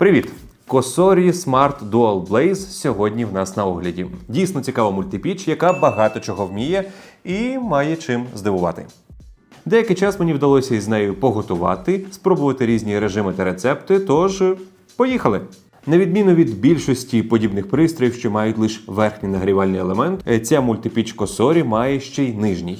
Привіт! Косорі Smart Dual Blaze сьогодні в нас на огляді. Дійсно цікава мультипіч, яка багато чого вміє і має чим здивувати. Деякий час мені вдалося із нею поготувати, спробувати різні режими та рецепти, тож поїхали! На відміну від більшості подібних пристроїв, що мають лише верхній нагрівальний елемент, е, ця мультипіч Косорі має ще й нижній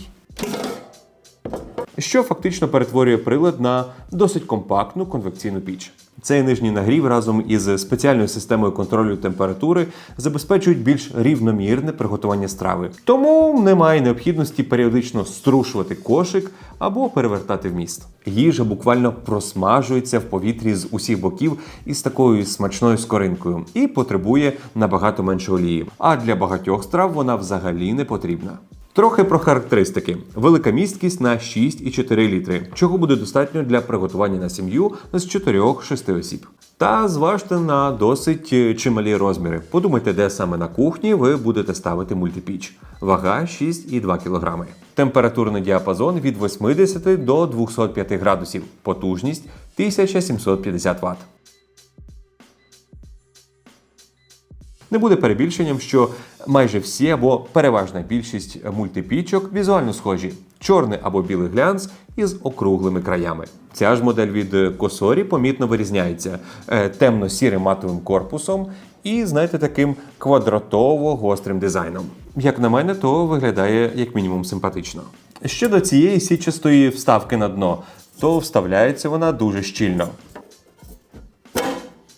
що фактично перетворює прилад на досить компактну конвекційну піч. Цей нижній нагрів разом із спеціальною системою контролю температури забезпечують більш рівномірне приготування страви. Тому немає необхідності періодично струшувати кошик або перевертати вміст. Їжа буквально просмажується в повітрі з усіх боків із такою смачною скоринкою і потребує набагато менше олії. А для багатьох страв вона взагалі не потрібна. Трохи про характеристики: велика місткість на 6,4 літри, чого буде достатньо для приготування на сім'ю з 4-6 осіб. Та зважте на досить е, чималі розміри. Подумайте, де саме на кухні ви будете ставити мультипіч. Вага 6,2 кг. Температурний діапазон від 80 до 205 градусів, потужність 1750 Вт. Не буде перебільшенням, що майже всі або переважна більшість мультипічок візуально схожі: чорний або білий глянц із округлими краями. Ця ж модель від Косорі помітно вирізняється е, темно-сірим матовим корпусом і, знаєте, таким квадратово-гострим дизайном. Як на мене, то виглядає як мінімум симпатично. Щодо цієї січастої вставки на дно, то вставляється вона дуже щільно.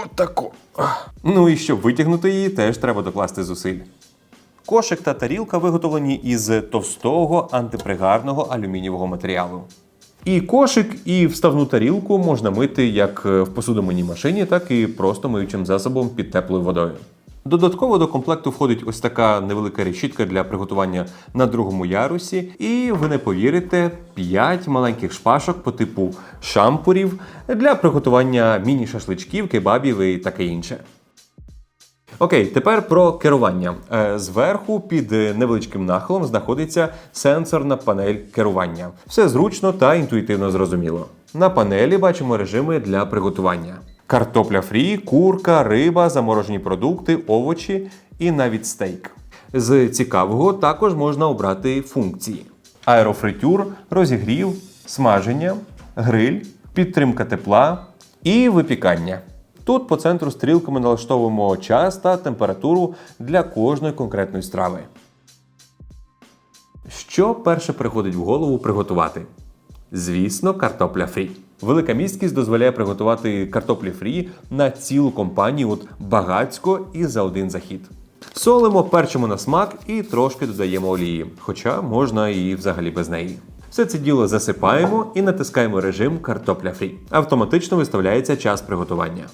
Отако. Ну і щоб витягнути її, теж треба докласти зусиль. Кошик та тарілка виготовлені із товстого антипригарного алюмінієвого матеріалу. І кошик, і вставну тарілку можна мити як в посудомийній машині, так і просто миючим засобом під теплою водою. Додатково до комплекту входить ось така невелика решітка для приготування на другому ярусі, і ви не повірите, 5 маленьких шпажок по типу шампурів для приготування міні-шашличків, кебабів і таке інше. Окей, тепер про керування. Е, Зверху під невеличким нахилом знаходиться сенсорна панель керування. Все зручно та інтуїтивно зрозуміло. На панелі бачимо режими для приготування: картопля фрі, курка, риба, заморожені продукти, овочі і навіть стейк. З цікавого також можна обрати функції: аерофритюр, розігрів, смаження, гриль, підтримка тепла і випікання. Тут по центру стрілками налаштовуємо час та температуру для кожної конкретної страви. Що перше приходить в голову приготувати? Звісно, картопля фрі. Велика місткість дозволяє приготувати картоплі фрі на цілу компанію от багацько і за один захід. Солимо, перчимо на смак і трошки додаємо олії, хоча можна і взагалі без неї. Все це діло засипаємо і натискаємо режим картопля фрі. Автоматично виставляється час приготування.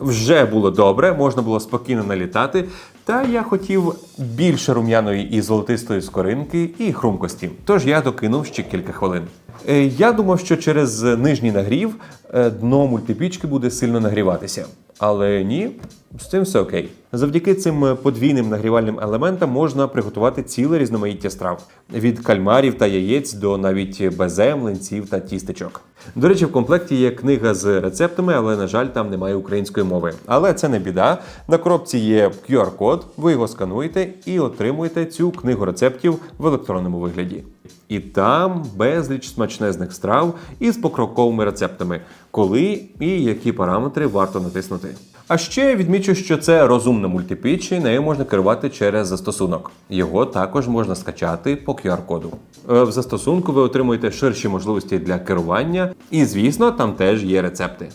Вже було добре, можна було спокійно налітати. Та я хотів більше рум'яної і золотистої скоринки і хрумкості. Тож я докинув ще кілька хвилин. Е, Я думав, що через нижній нагрів дно мультипічки буде сильно нагріватися. Але ні, з цим все окей. Завдяки цим подвійним нагрівальним елементам можна приготувати ціле різноманіття страв від кальмарів та яєць до навіть безе, млинців та тістечок. До речі, в комплекті є книга з рецептами, але на жаль, там немає української мови. Але це не біда. На коробці є QR-код, ви його скануєте і отримуєте цю книгу рецептів в електронному вигляді. І там безліч смачнезних страв із покроковими рецептами, коли і які параметри варто натиснути. А ще відмічу, що це розумна мультипіч, і нею можна керувати через застосунок. Його також можна скачати по QR-коду. Е, В застосунку ви отримуєте ширші можливості для керування, і, звісно, там теж є рецепти.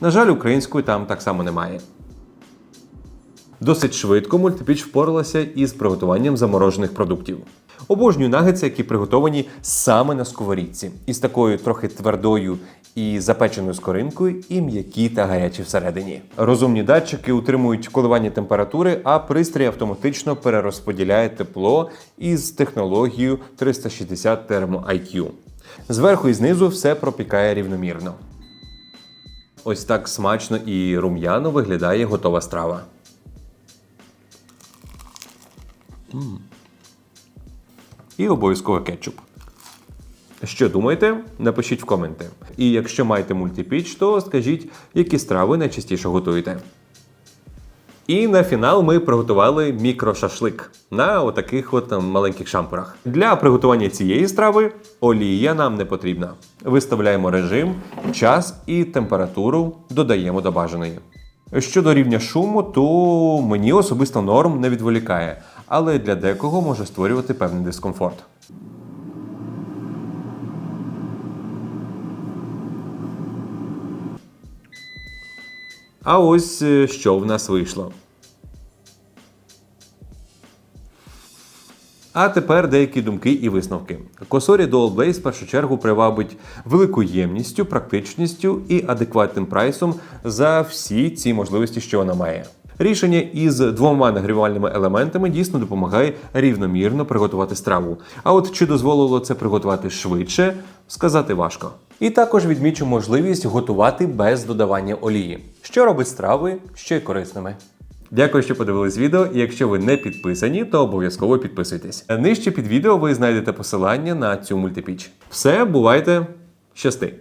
На жаль, української там так само немає. Досить швидко мультипіч впоралася із приготуванням заморожених продуктів. Обожнюю нагетси, які приготовані саме на сковорідці, із такою трохи твердою і запеченою скоринкою, і м'які та гарячі всередині. Розумні датчики утримують коливання температури, а пристрій автоматично перерозподіляє тепло із технологією 360 Thermo IQ. Зверху і знизу все пропікає рівномірно. Ось так смачно і рум'яно виглядає готова страва. І обов'язково кетчуп. Що думаєте? Напишіть в коменти. І якщо маєте мультипіч, то скажіть, які страви найчастіше готуєте. І на фінал ми приготували мікрошашлик на отаких от маленьких шампурах. Для приготування цієї страви олія нам не потрібна. Виставляємо режим, час і температуру додаємо до бажаної. Щодо рівня шуму, то мені особисто норм не відволікає, але для декого може створювати певний дискомфорт. А ось е, що в нас вийшло. А тепер деякі думки і висновки. Косорі Dual Blaze в першу чергу привабить великою ємністю, практичністю і адекватним прайсом за всі ці можливості, що вона має. Рішення із двома нагрівальними елементами дійсно допомагає рівномірно приготувати страву. А от чи дозволило це приготувати швидше, сказати важко. І також відмічу можливість готувати без додавання олії, що робить страви ще й корисними. Дякую, що подивились відео. Якщо ви не підписані, то обов'язково підписуйтесь. Нижче під відео ви знайдете посилання на цю мультипіч. Все, бувайте, щасти!